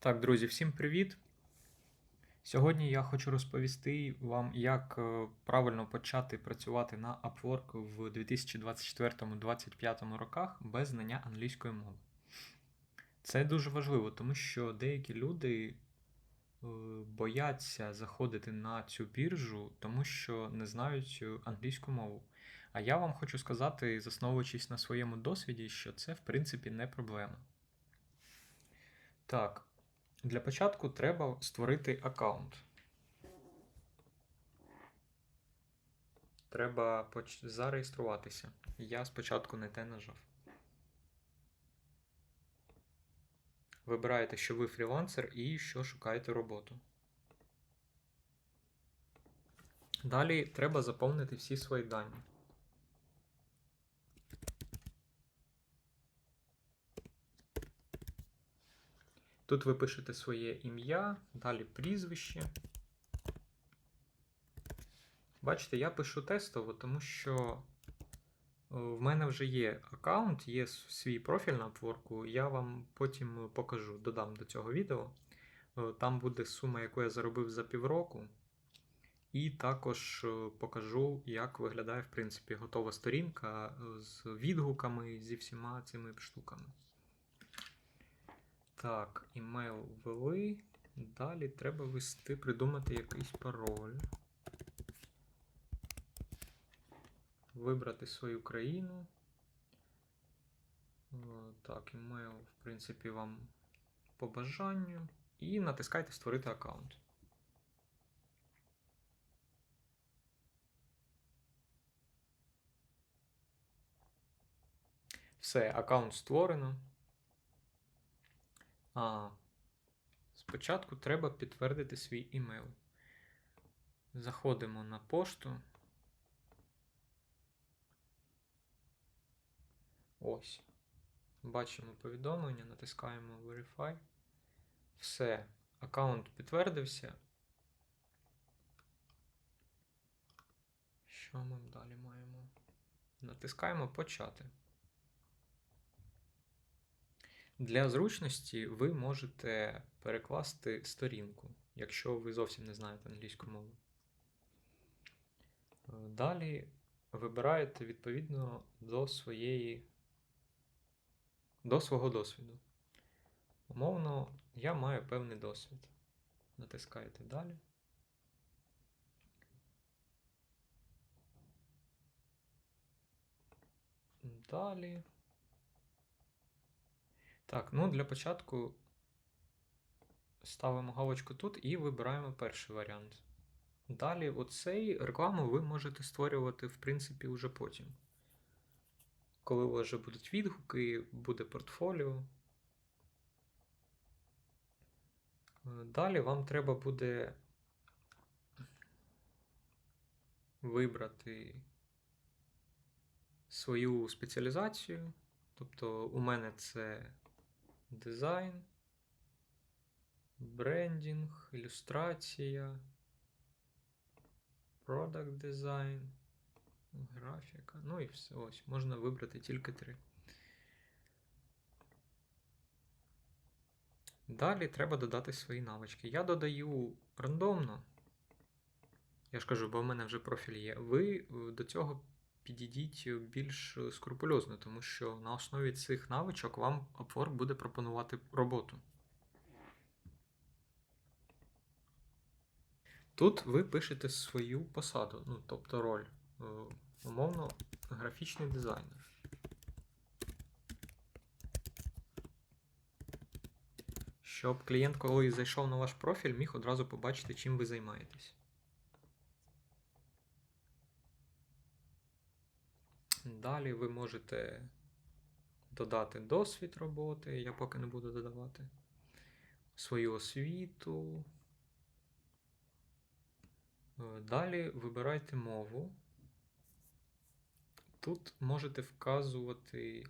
Так, друзі, всім привіт! Сьогодні я хочу розповісти вам, як е, правильно почати працювати на Upwork в 2024-2025 роках без знання англійської мови. Це дуже важливо, тому що деякі люди е, бояться заходити на цю біржу, тому що не знають е, англійську мову. А я вам хочу сказати, засновуючись на своєму досвіді, що це в принципі не проблема. Так, для початку треба створити аккаунт. Треба зареєструватися. Я спочатку не те нажав. Вибираєте, що ви фрілансер і що шукаєте роботу. Далі треба заповнити всі свої дані. Тут ви пишете своє ім'я, далі прізвище. Бачите, я пишу тестово, тому що е, в мене вже є аккаунт, є свій профіль на Upwork, я вам потім покажу, додам до цього відео. Е, Там буде сума, яку я заробив за півроку. І також е, покажу, як виглядає, в принципі, готова сторінка е, з відгуками зі всіма цими штуками. Так, імейл ввели. Далі треба ввести, придумати якийсь пароль. Вибрати свою країну. Так, імейл, в принципі, вам по бажанню. І натискайте Створити аккаунт. Все, аккаунт створено. А, спочатку треба підтвердити свій імейл. Заходимо на пошту. Ось. Бачимо повідомлення, натискаємо Verify. Все, аккаунт підтвердився. Що ми далі маємо? Натискаємо Почати. Для зручності ви можете перекласти сторінку, якщо ви зовсім не знаєте англійську мову. Е, Далі вибираєте відповідно до своєї до свого досвіду. Умовно, я маю певний досвід. Натискаєте далі. Далі. Так, ну для початку ставимо галочку тут і вибираємо перший варіант. Далі, оцей рекламу ви можете створювати, в принципі, уже потім. Коли у вас вже будуть відгуки, буде портфоліо. Далі вам треба буде вибрати свою спеціалізацію. Тобто у мене це дизайн, брендінг, ілюстрація, продакт дизайн, графіка. Ну і все. Ось, можна вибрати тільки три. Далі треба додати свої навички. Я додаю рандомно. Я ж кажу, бо в мене вже профіль є. Ви е, до цього підійдіть більш скрупульозно, тому що на основі цих навичок вам Upwork буде пропонувати роботу. Тут ви пишете свою посаду, ну, тобто роль. Е, Умовно, графічний дизайнер. Щоб клієнт, коли зайшов на ваш профіль, міг одразу побачити, чим ви займаєтесь. Далі ви можете додати досвід роботи, я поки не буду додавати, свою освіту. Е, Далі вибирайте мову. Тут можете вказувати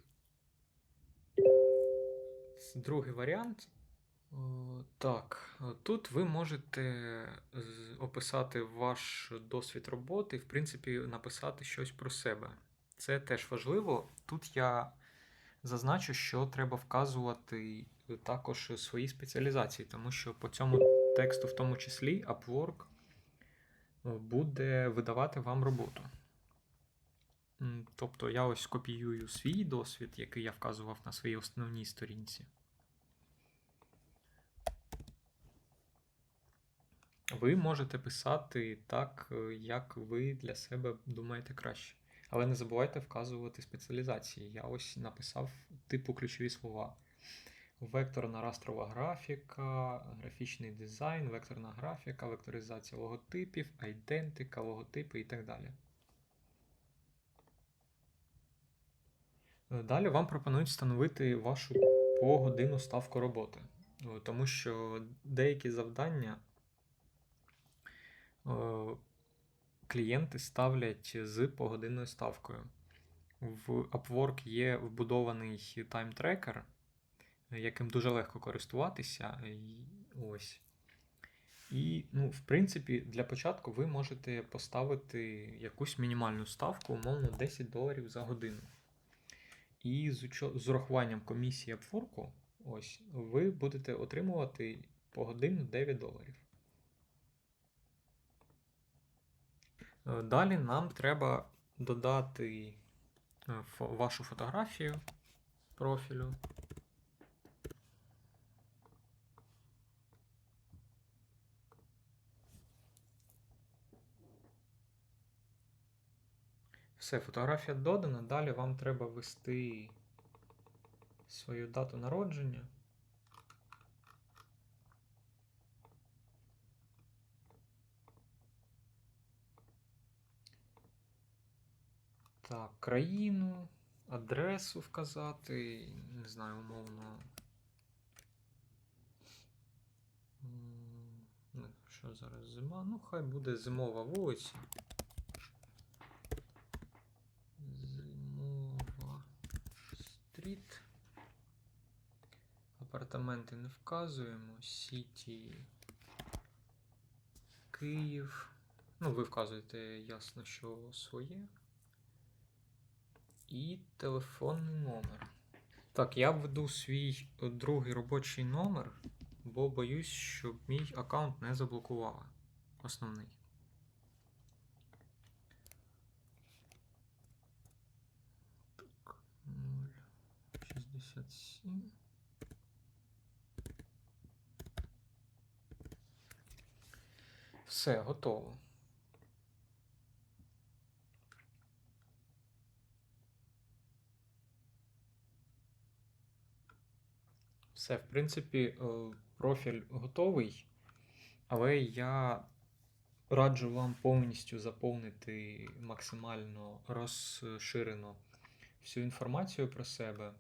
другий варіант. Так, е, тут ви можете описати ваш досвід роботи, в принципі, написати щось про себе. Це теж важливо. Тут я зазначу, що треба вказувати також свої спеціалізації, тому що по цьому тексту, в тому числі, Upwork е, буде видавати вам роботу. Тобто я ось копіюю свій досвід, який я вказував на своїй основній сторінці. Ви можете писати так, е, як ви для себе думаєте краще. Але не забувайте вказувати спеціалізації. Я ось написав типу ключові слова: векторна растрова графіка, графічний дизайн, векторна графіка, векторизація логотипів, айдентика, логотипи і так далі. Далі вам пропонують встановити вашу погодинну ставку роботи, тому що деякі завдання е, клієнти ставлять з погодинною ставкою. В Upwork є вбудований тайм-трекер, яким дуже легко користуватися. Ось. І, ну, в принципі, для початку ви можете поставити якусь мінімальну ставку, умовно 10 доларів за годину. І з, з урахуванням комісії Upwork, ось, ви будете отримувати по годину 9 доларів. Далі нам треба додати е, вашу фотографію профілю. Все, фотографія додана. Далі вам треба ввести свою дату народження. Так, країну, адресу вказати, не знаю, умовно. Ну, що зараз зима? Ну, хай буде зимова вулиця. Зимова стріт. Апартаменти не вказуємо. Сіті. Київ. Ну, ви вказуєте ясно, що своє. І телефонний номер. Так, я введу свій е, другий робочий номер, бо боюсь, щоб мій аккаунт не заблокували. Основний. Так, 067. Все, готово. Все, в принципі, е, профіль готовий, але я раджу вам повністю заповнити максимально розширено всю інформацію про себе, е,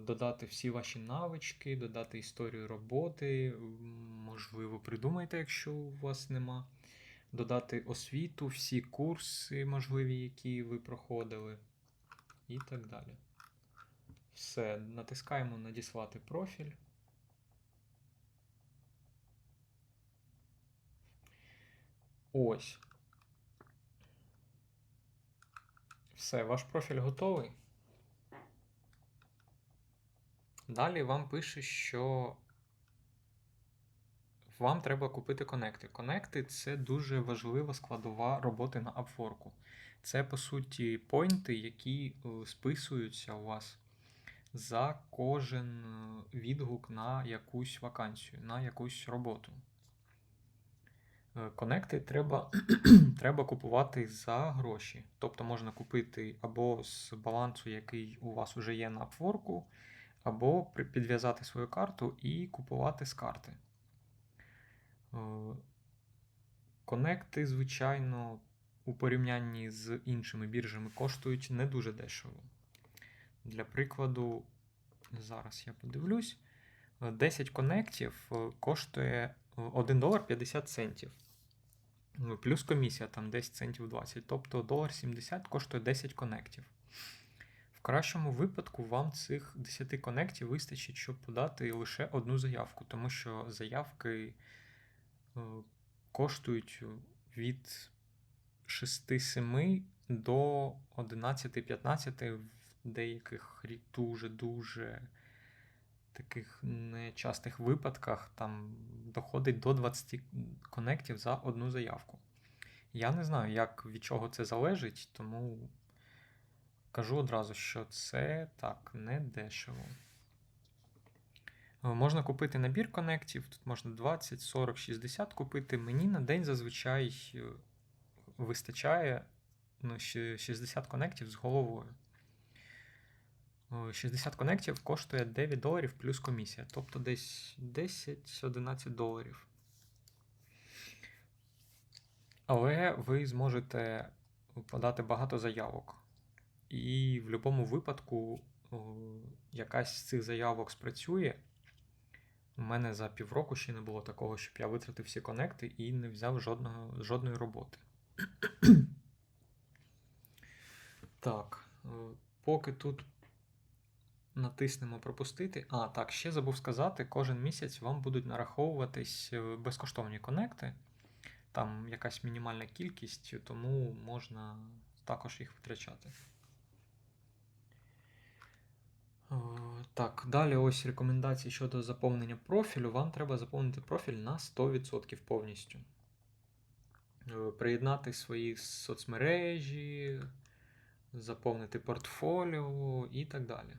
додати всі ваші навички, додати історію роботи, можливо, придумайте, якщо у вас нема, додати освіту, всі курси можливі, які ви проходили, і так далі. Все, натискаємо надіслати профіль. Ось. Все, ваш профіль готовий. Далі вам пише, що вам треба купити конекти. Конекти це дуже важлива складова роботи на Upwork. Це, по суті, поінти, які е, списуються у вас за кожен е, відгук на якусь вакансію, на якусь роботу. Е, Конекти треба, треба купувати за гроші. Тобто можна купити або з балансу, який у вас вже є на Upwork, або підв'язати свою карту і купувати з карти. Е, Конекти, звичайно, у порівнянні з іншими біржами коштують не дуже дешево. Для прикладу, зараз я подивлюсь. е, 10 конектів е, коштує е, 1 долар 50 центів. Ну, Плюс комісія там 10 центів 20. Тобто долар 70 коштує 10 конектів. В кращому випадку вам цих 10 конектів вистачить, щоб подати лише одну заявку, тому що заявки е, коштують від 6-7 до 11-15 в деяких дуже-дуже таких нечастих випадках там доходить до 20 конектів за одну заявку. Я не знаю, як від чого це залежить, тому кажу одразу, що це так не дешево. Е, Можна купити набір конектів, тут можна 20, 40, 60 купити. Мені на день зазвичай е, вистачає ну, 60 конектів з головою. Е, 60 конектів коштує 9 доларів плюс комісія, тобто десь 10-11 доларів. Але ви зможете подати багато заявок. І в будь-якому випадку якась з цих заявок спрацює. У мене за півроку ще не було такого, щоб я витратив всі конекти і не взяв жодного, жодної роботи. Так, поки тут натиснемо пропустити. А, так, ще забув сказати, кожен місяць вам будуть нараховуватись е, безкоштовні конекти. Там якась мінімальна кількість, тому можна також їх витрачати. Е, Так, далі ось рекомендації щодо заповнення профілю. Вам треба заповнити профіль на 100% повністю. Е, Приєднати свої соцмережі, заповнити портфоліо і так далі.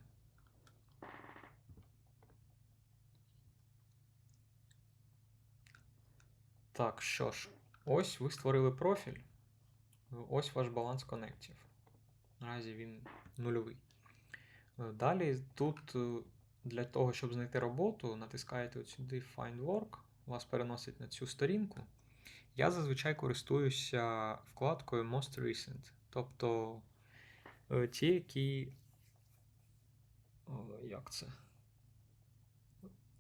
Так, що ж, ось ви створили профіль. Ось ваш баланс конектів. Наразі він нульовий. Е, Далі тут е, для того, щоб знайти роботу, натискаєте от сюди Find Work, вас переносить на цю сторінку. Я зазвичай користуюся вкладкою Most Recent, тобто е, ті, які. Як це?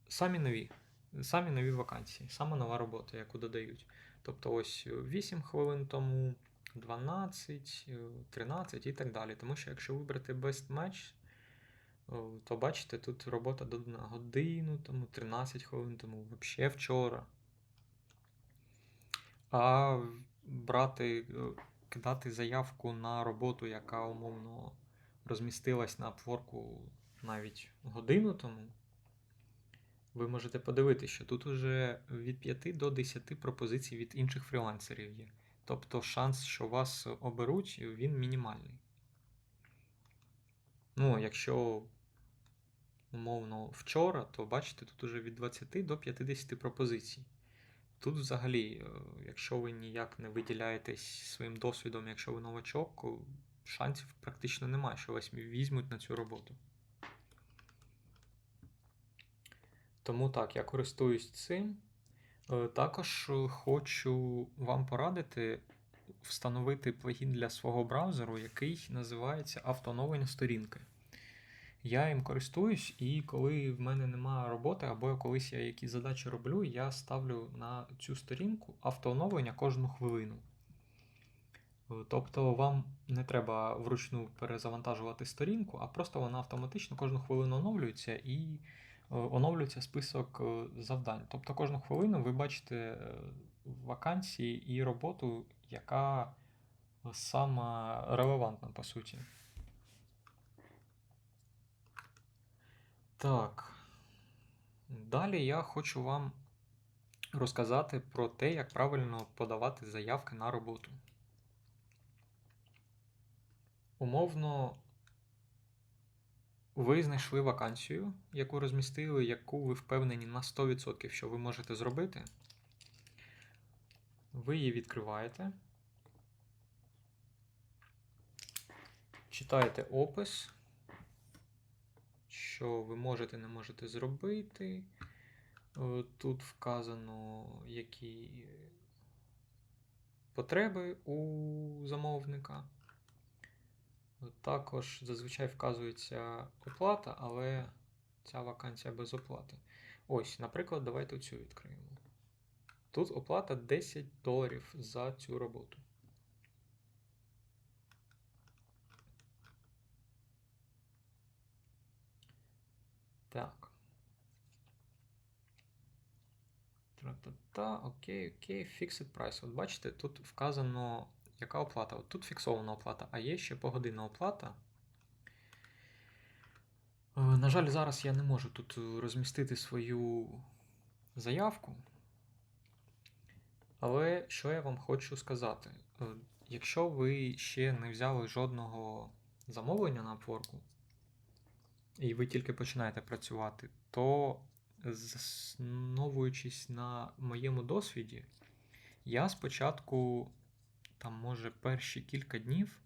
Самі нові. Самі нові вакансії, саме нова робота, яку додають. Тобто ось 8 хвилин тому, 12, е, 13 і так далі. Тому що якщо вибрати Best Match, то бачите, тут робота додана годину, тому 13 хвилин тому, взагалі вчора. А брати, е, кидати заявку на роботу, яка умовно розмістилась на Upwork навіть годину тому, ви можете подивитися, що тут уже від 5 до 10 пропозицій від інших фрілансерів є. Тобто шанс, що вас оберуть, він мінімальний. Ну, якщо умовно вчора, то бачите, тут уже від 20 до 50 пропозицій. Тут взагалі, е, якщо ви ніяк не виділяєтесь своїм досвідом, якщо ви новачок, шансів практично немає, що вас візьмуть на цю роботу. Тому так, я користуюсь цим. Е, Також е, хочу вам порадити встановити плагін для свого браузеру, який називається автооновлення сторінки. Я їм користуюсь, і коли в мене немає роботи, або колись я якісь задачі роблю, я ставлю на цю сторінку автооновлення кожну хвилину. Е, Тобто вам не треба вручну перезавантажувати сторінку, а просто вона автоматично кожну хвилину оновлюється і оновлюється список е, завдань. Тобто кожну хвилину ви бачите е, вакансії і роботу, яка сама релевантна по суті. Так. Далі я хочу вам розказати про те, як правильно подавати заявки на роботу. Умовно, ви знайшли вакансію, яку розмістили, яку ви впевнені на 100%, що ви можете зробити. Ви її відкриваєте. Читаєте опис, що ви можете, не можете зробити. Е, Тут вказано, які потреби у замовника. Також зазвичай вказується оплата, але ця вакансія без оплати. Ось, наприклад, давайте цю відкриємо. Тут оплата 10 доларів за цю роботу. Так. Тра-та-та, окей, окей, fixed price. От бачите, тут вказано, яка оплата. От тут фіксована оплата, а є ще погодинна оплата. Е, На жаль, зараз я не можу тут е, розмістити свою заявку. Але що я вам хочу сказати? Е, Якщо ви ще не взяли жодного замовлення на Upwork, і ви тільки починаєте працювати, то засновуючись на моєму досвіді, я спочатку, там, може, перші кілька днів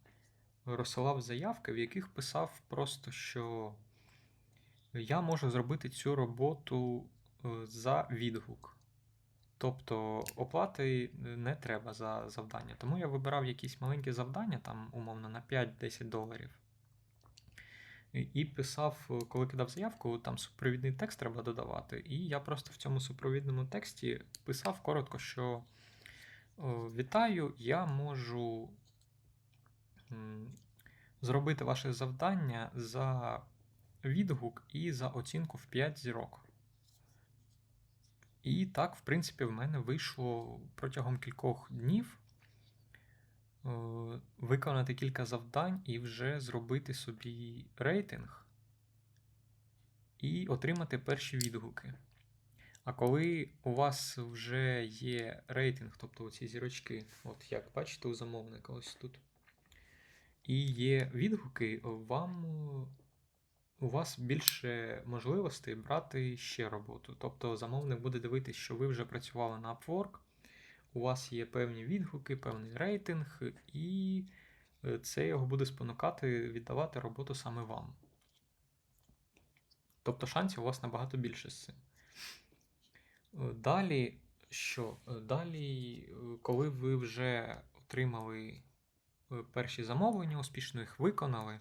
розсилав заявки, в яких писав просто, що я можу зробити цю роботу е, за відгук. Тобто оплати не треба за завдання. Тому я вибирав якісь маленькі завдання, там, умовно, на 5-10 доларів. І- писав, е, коли кидав заявку, там супровідний текст треба додавати. І я просто в цьому супровідному тексті писав коротко, що е, вітаю, я можу зробити ваше завдання за відгук і за оцінку в 5 зірок. І так, в принципі, в мене вийшло протягом кількох днів е, виконати кілька завдань і вже зробити собі рейтинг і отримати перші відгуки. А коли у вас вже є рейтинг, тобто ці зірочки, от як бачите у замовника ось тут, і є відгуки, вам е, у вас більше можливостей брати ще роботу. Тобто замовник буде дивитися, що ви вже працювали на Upwork, у вас є певні відгуки, певний рейтинг, і е, це його буде спонукати віддавати роботу саме вам. Тобто шансів у вас набагато більше з цим. Е, Далі, що? Е, Далі, е, коли ви вже отримали перші замовлення, успішно їх виконали.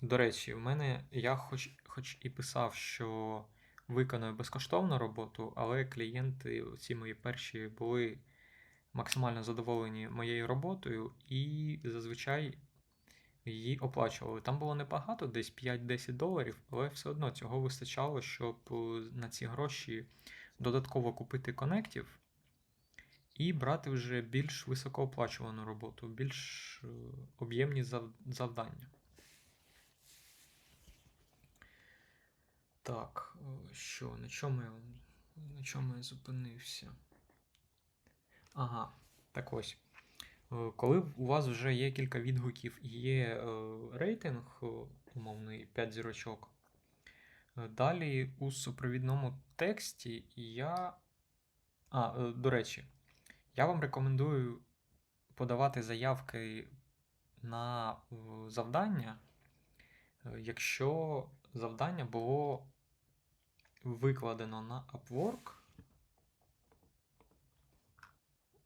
До речі, в мене я хоч, хоч і писав, що виконую безкоштовну роботу, але клієнти, ці мої перші, були максимально задоволені моєю роботою і зазвичай її оплачували. Там було небагато, десь 5-10 доларів, але все одно цього вистачало, щоб е, на ці гроші додатково купити коннектів і брати вже більш високооплачувану роботу, більш е, об'ємні завдання. Так, е, що, на чому я, на чому я зупинився? Ага, так ось. Е, Коли у вас вже є кілька відгуків і є е, рейтинг, е, умовний 5 зірочок, далі у супровідному тексті я. А, до речі, я вам рекомендую подавати заявки на завдання, якщо завдання було викладено на Upwork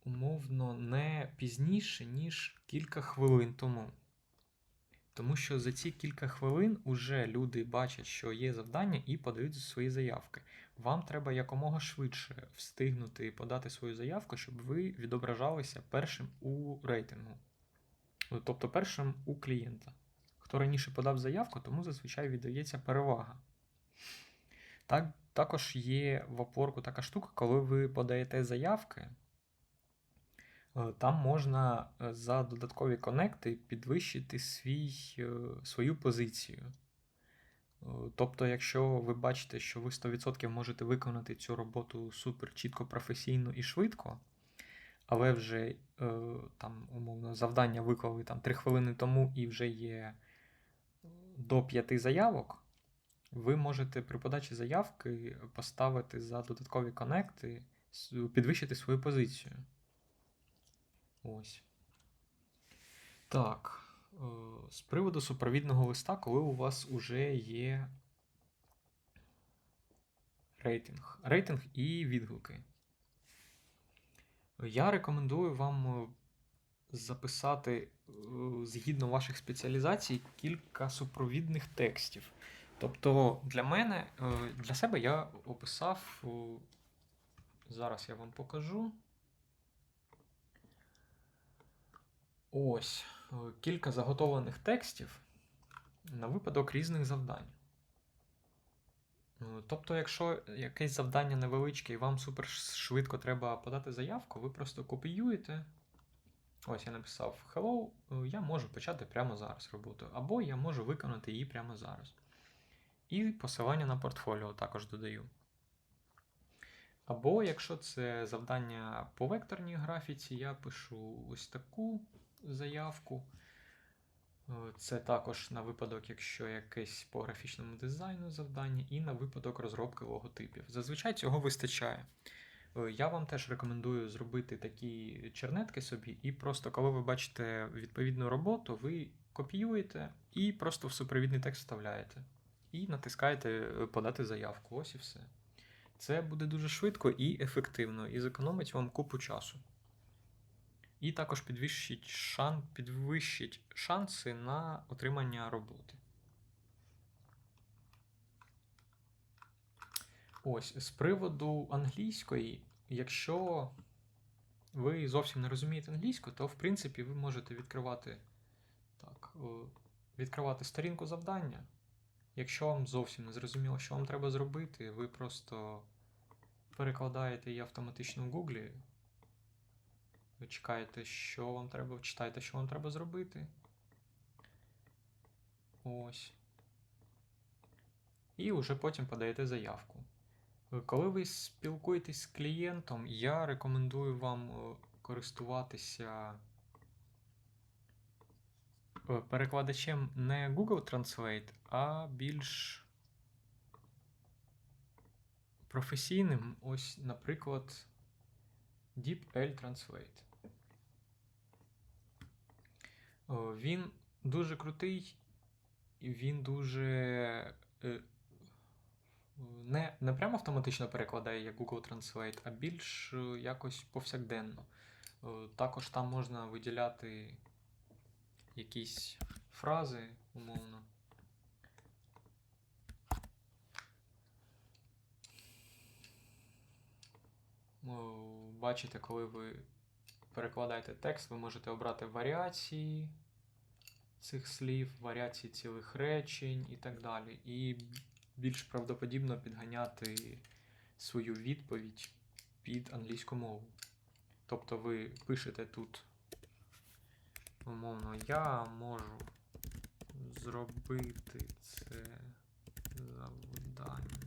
умовно не пізніше, ніж кілька хвилин тому. Тому що за ці кілька хвилин уже люди бачать, що є завдання, і подають свої заявки. Вам треба якомога швидше встигнути подати свою заявку, щоб ви відображалися першим у рейтингу. Ну, Тобто першим у клієнта. Хто раніше подав заявку, тому зазвичай віддається перевага. Так, також є в Upwork така штука, коли ви подаєте заявки, там можна е, за додаткові конекти підвищити свій, е, свою позицію. Е, Тобто, якщо ви бачите, що ви 100% можете виконати цю роботу супер чітко, професійно і швидко, але вже е, там, умовно, завдання виклали там 3 хвилини тому і вже є е, до 5 заявок, ви можете при подачі заявки поставити за додаткові конекти, підвищити свою позицію. Ось. Так. е, З приводу супровідного листа, коли у вас уже є рейтинг. Рейтинг і відгуки. Я рекомендую вам е, записати е, згідно ваших спеціалізацій кілька супровідних текстів. Тобто для мене, для себе я описав, зараз я вам покажу. Ось е, кілька заготовлених текстів на випадок різних завдань. Е, Тобто, якщо якесь завдання невеличке і вам супер швидко треба подати заявку, ви просто копіюєте, Ось я написав Hello, е, я можу почати прямо зараз роботу, або я можу виконати її прямо зараз. І посилання на портфоліо також додаю. Або якщо це завдання по векторній графіці, я пишу ось таку заявку. Е, Це також на випадок, якщо якесь по графічному дизайну завдання, і на випадок розробки логотипів. Зазвичай цього вистачає. Е, Я вам теж рекомендую зробити такі чернетки собі, і просто коли ви бачите відповідну роботу, ви копіюєте і просто в супровідний текст вставляєте. І натискаєте е, подати заявку. Ось і все. Це буде дуже швидко і ефективно, і зекономить вам купу часу. І також підвищить, шан, підвищить шанси на отримання роботи. Ось, з приводу англійської, якщо ви зовсім не розумієте англійську, то в принципі ви можете відкривати, так, е, відкривати сторінку завдання. Якщо вам зовсім не зрозуміло, що вам треба зробити, ви просто перекладаєте її автоматично в Гуглі. Ви чекаєте, що вам треба, читаєте, що вам треба зробити. Ось. І вже потім подаєте заявку. Коли ви спілкуєтесь з клієнтом, я рекомендую вам е, користуватися е, перекладачем не Google Translate, а більш професійним. Ось, наприклад, DeepL Translate. О, Він дуже крутий, і він дуже е, не, не прямо автоматично перекладає як Google Translate, а більш е, якось повсякденно. Е, Також там можна виділяти якісь фрази, умовно. О, Бачите, коли ви перекладаєте текст, ви можете обрати варіації цих слів, варіації цілих речень і так далі. І більш правдоподібно підганяти свою відповідь під англійську мову. Тобто ви пишете тут, умовно, я можу зробити це завдання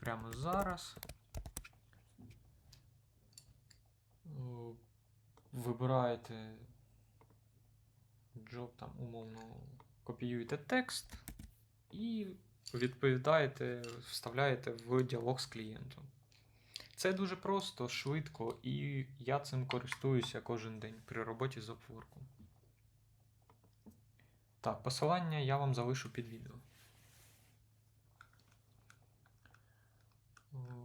прямо зараз. О, Вибираєте job, там умовно копіюєте текст і відповідаєте, вставляєте в діалог з клієнтом. Це дуже просто, швидко, і я цим користуюся кожен день при роботі з Upwork. Так, посилання я вам залишу під відео.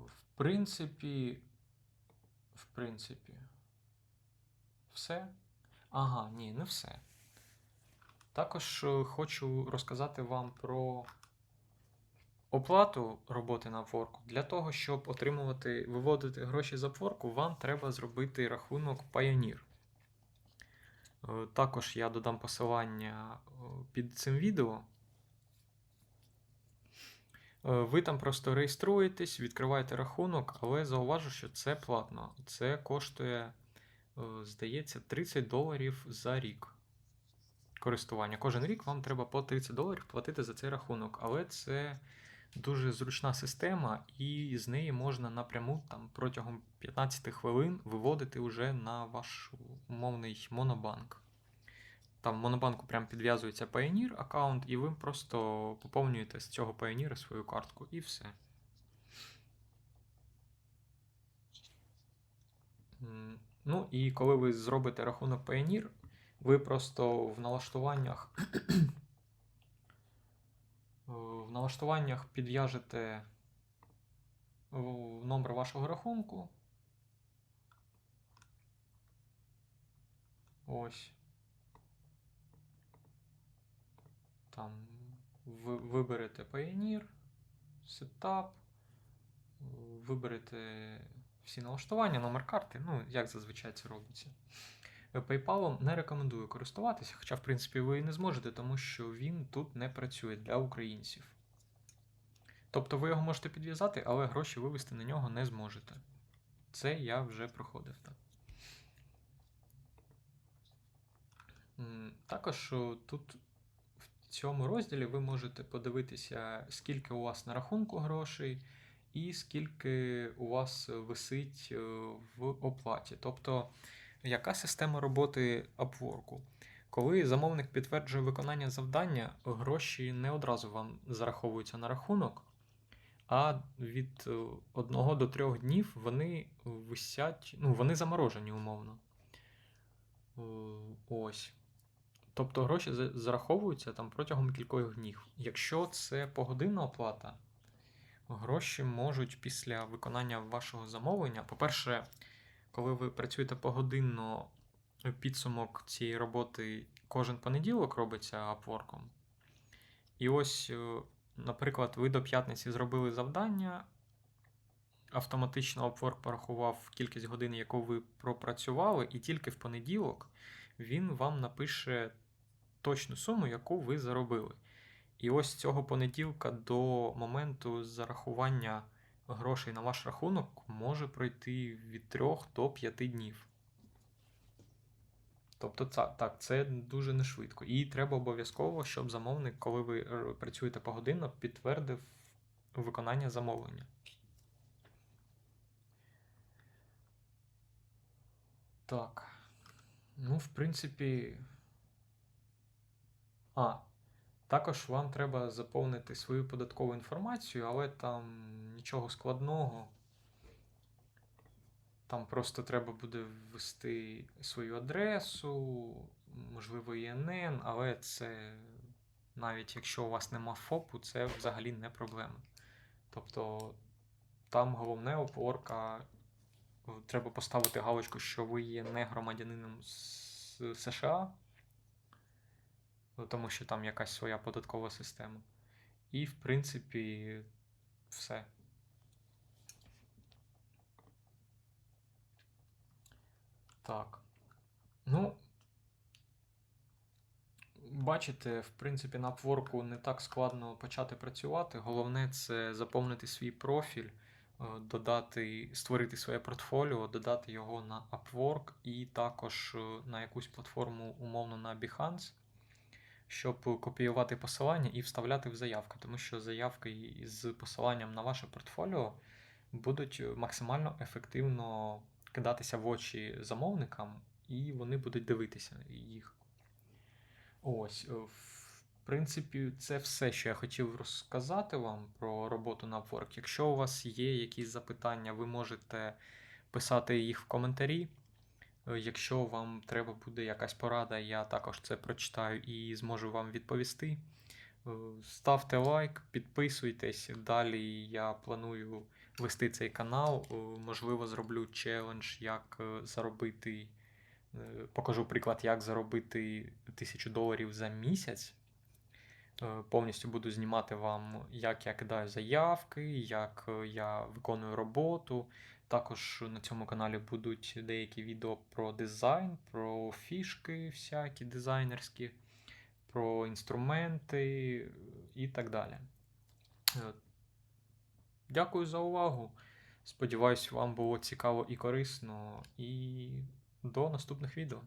В принципі, в принципі, все. Ага, ні, не все. Також е, хочу розказати вам про оплату роботи на Upwork. Для того, щоб отримувати, виводити гроші з Upwork, вам треба зробити рахунок Pioneer. Е, Також я додам посилання е, під цим відео. Ви там просто реєструєтесь, відкриваєте рахунок, але зауважу, що це платно. Це коштує, здається, 30 доларів за рік користування. Кожен рік вам треба по 30 доларів платити за цей рахунок, але це дуже зручна система, і з неї можна напряму там протягом 15 хвилин виводити вже на ваш умовний монобанк. Там в монобанку прям підв'язується Payoneer аккаунт, і ви просто поповнюєте з цього Payoneer свою картку і все. Ну і коли ви зробите рахунок Payoneer, ви просто в налаштуваннях в налаштуваннях підв'яжете е, номер вашого рахунку. Ось. Там ви виберете Payoneer, Setup, виберете всі налаштування, номер карти, ну, як зазвичай це робиться. PayPal не рекомендую користуватися, хоча, в принципі, ви і не зможете, тому що він тут не працює для українців. Тобто ви його можете підв'язати, але гроші вивести на нього не зможете. Це я вже проходив так. Також тут в цьому розділі ви можете подивитися, скільки у вас на рахунку грошей і скільки у вас висить е, в оплаті. Тобто, яка система роботи Upwork? Коли замовник підтверджує виконання завдання, гроші не одразу вам зараховуються на рахунок, а від 1 до 3 днів вони висять, ну, вони заморожені умовно. Е, Ось. Тобто гроші зараховуються там протягом кількох днів. Якщо це погодинна оплата, гроші можуть після виконання вашого замовлення. По-перше, коли ви працюєте погодинно, підсумок цієї роботи кожен понеділок робиться Upwork. І ось, е, наприклад, ви до п'ятниці зробили завдання, автоматично Upwork порахував кількість годин, яку ви пропрацювали, і тільки в понеділок він вам напише точну суму, яку ви заробили. І ось цього понеділка до моменту зарахування грошей на ваш рахунок може пройти від 3 до 5 днів. Тобто, так, це дуже не швидко. І треба обов'язково, щоб замовник, коли ви е, працюєте погодинно, підтвердив виконання замовлення. Так. Ну, в принципі. А, також вам треба заповнити свою податкову інформацію, але там нічого складного. Там просто треба буде ввести свою адресу, можливо, ІНН, але це навіть якщо у вас нема ФОПу, це взагалі не проблема. Тобто там головне опорка, треба поставити галочку, що ви є не громадянином США, тому що там якась своя податкова система. І, в принципі, все. Так. Ну, бачите, в принципі, на Upwork не так складно почати працювати. Головне це заповнити свій профіль, е, додати, створити своє портфоліо, додати його на Upwork і також е, на якусь платформу, умовно, на Behance, щоб копіювати посилання і вставляти в заявки, тому що заявки з посиланням на ваше портфоліо будуть максимально ефективно кидатися в очі замовникам, і вони будуть дивитися їх. Ось, е, в принципі, це все, що я хотів розказати вам про роботу на Upwork. Якщо у вас є якісь запитання, ви можете писати їх в коментарі. Е, Якщо вам треба буде якась порада, я також це прочитаю і зможу вам відповісти. Е, Ставте лайк, підписуйтесь. Далі я планую вести цей канал. Е, Можливо, зроблю челендж, як заробити. Покажу приклад, як заробити 1000 доларів за місяць. Повністю буду знімати вам, як я кидаю заявки, як я виконую роботу. Також на цьому каналі будуть деякі відео про дизайн, про фішки всякі дизайнерські, про інструменти е, і так далі. Е, Дякую за увагу. Сподіваюсь, вам було цікаво і корисно. І до наступних відео.